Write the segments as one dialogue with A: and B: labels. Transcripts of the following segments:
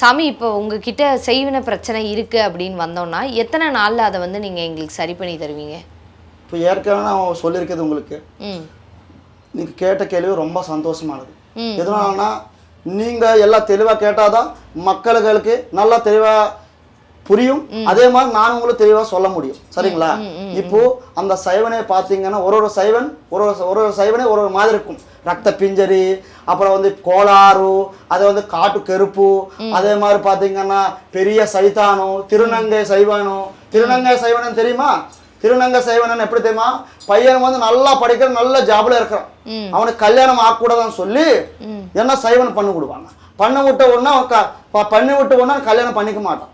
A: சாமி இப்போ உங்ககிட்ட செய்வின பிரச்சனை இருக்கு அப்படின்னு வந்தோம்னா எத்தனை நாள்ல அதை வந்து நீங்க எங்களுக்கு சரி பண்ணி தருவீங்க?
B: இப்போ ஏற்கனவே நான் சொல்லியிருக்கிறது உங்களுக்கு. நீங்கள் கேட்ட கேள்வி ரொம்ப சந்தோஷமானது.
A: ம்.
B: எதனாலனா நீங்கள் எல்லாம் தெளிவாக கேட்டாதான் மக்களுக்கு நல்லா தெளிவாக புரியும்? அதே மாதிரி நான் உங்களுக்கு தெளிவாக சொல்ல முடியும். சரிங்களா? இப்போ அந்த சைவனை பார்த்தீங்கன்னா ஒரு ஒரு சைவன் ஒரு ஒரு ஒரு ஒரு சைவனே ஒரு ஒரு மாதிரி இருக்கும். ரத்த பிஞ்சரி அப்புறம் வந்து கோளாறு அது வந்து காட்டு கருப்பு அதே மாதிரி பார்த்தீங்கன்னா பெரிய சைத்தானம் திருநங்கை சைவனம். திருநங்கை சைவனம் தெரியுமா? திருநங்கை சைவனன் எப்படி தெரியுமா? பையன் வந்து நல்லா படிக்கிற நல்ல ஜாப்ல இருக்கிறான். அவனுக்கு கல்யாணம் ஆகக்கூடாதுன்னு சொல்லி என்ன சைவன் பண்ணி கொடுப்பாங்க? பண்ண விட்ட உடனே அவன் பண்ணி விட்ட உடனே கல்யாணம் பண்ணிக்க மாட்டான்.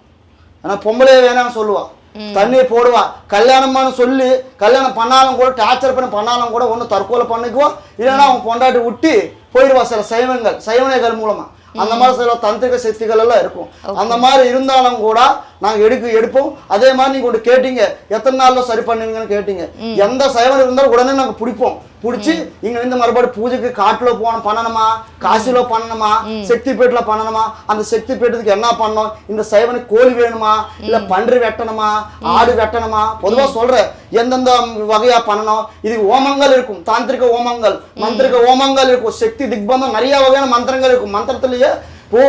B: ஏன்னா பொம்பளை வேணாம்னு சொல்லுவான் தண்ணி போடுவா. கல்யாணம்னு சொல்லி கல்யாணம் பண்ணாலும் கூட டார்ச்சர் பண்ணி பண்ணாலும் கூட ஒன்று தற்கொலை பண்ணிக்குவோம் இல்லைன்னா அவன் பொண்டாட்டி விட்டு போயிடுவா சில சைவங்கள் சைவனைகள் மூலமா. அந்த மாதிரி சில தந்திரிக சக்திகள் எல்லாம் இருக்கும். அந்த மாதிரி இருந்தாலும் கூட நாங்க எடுக்க எடுப்போம். அதே மாதிரி நீங்க ஒன்று கேட்டீங்க. எத்தனை நாள்ல சரி பண்ணுவீங்கன்னு கேட்டீங்க. எந்த சைவன் இருந்தாலும் உடனே நாங்க பிடிப்போம். பிடிச்சி இங்க இருந்து மறுபடியும் பூஜைக்கு காட்டுல போன பண்ணணுமா? காசில பண்ணணுமா? சக்தி பேட்டுல பண்ணணுமா? அந்த சக்தி பேட்டுக்கு என்ன பண்ணணும்? இந்த சைவனுக்கு கோழி வேணுமா? இல்ல பன்றி வெட்டணுமா? ஆடு வெட்டணுமா? பொதுவா சொல்றேன். எந்தெந்த வகையா பண்ணணும்? இதுக்கு ஓமங்கள் இருக்கும். தாந்திரிக ஓமங்கள் மந்திரிக ஓமங்கள் இருக்கும். சக்தி திக்பந்தம் நிறைய வகையான மந்திரங்கள் இருக்கும். மந்திரத்திலேயே இப்போ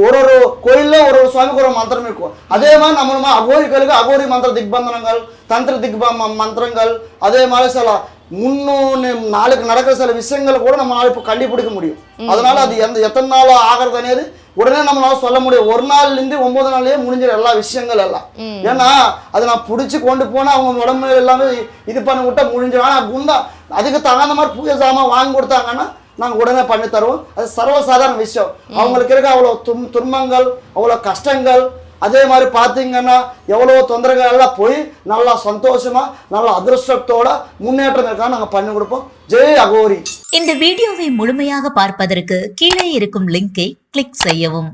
B: ஒரு ஒரு கோயில்ல ஒரு ஒரு சுவாமிக்கு ஒரு மந்திரம் இருக்கும் அதே மாதிரி நம்ம அகோரிகளுக்கு அகோரி மந்திர திக்பந்தனங்கள் தந்திர திக்ப ம- மந்திரங்கள் அதே மாதிரி சில முன்னூறு நாளுக்கு நடக்கிற சில விஷயங்களை கூட நம்மளால இப்போ கண்டுபிடிக்க முடியும் அதனால அது எந்த எத்தனை நாள் ஆகிறது అనేది உடனே நம்மளால சொல்ல முடியும் ஒரு நாள்ல இருந்து ஒன்பது நாள்லயே முடிஞ்சிடும் எல்லா விஷயங்கள் எல்லாம் ஏன்னா அது நான் பிடிச்சி கொண்டு போனா அவங்க உடம்பு எல்லாமே இது பண்ணி விட்டா முடிஞ்சிடும் ஆனா குண்டா அதுக்கு தகுந்த மாதிரி பூஜை சாமான் வாங்கி கொடுத்தாங்கன்னா நாங்கள் உடனே பண்ணி தருவோம். அது சர்வசாதாரண விஷயம். அவங்களுக்கு இருக்க அவ்வளோ துன் துன்பங்கள் அவ்வளோ கஷ்டங்கள் அதே மாதிரி பார்த்தீங்கன்னா எவ்வளோ தொந்தரங்கள் எல்லாம் போய் நல்லா சந்தோஷமா நல்லா அதிர்ஷ்டத்தோட முன்னேற்றம் இருக்கான்னு நாங்கள் பண்ணி கொடுப்போம். ஜெய் அகோரி.
C: இந்த வீடியோவை முழுமையாக பார்ப்பதற்கு கீழே இருக்கும் லிங்கை கிளிக் செய்யவும்.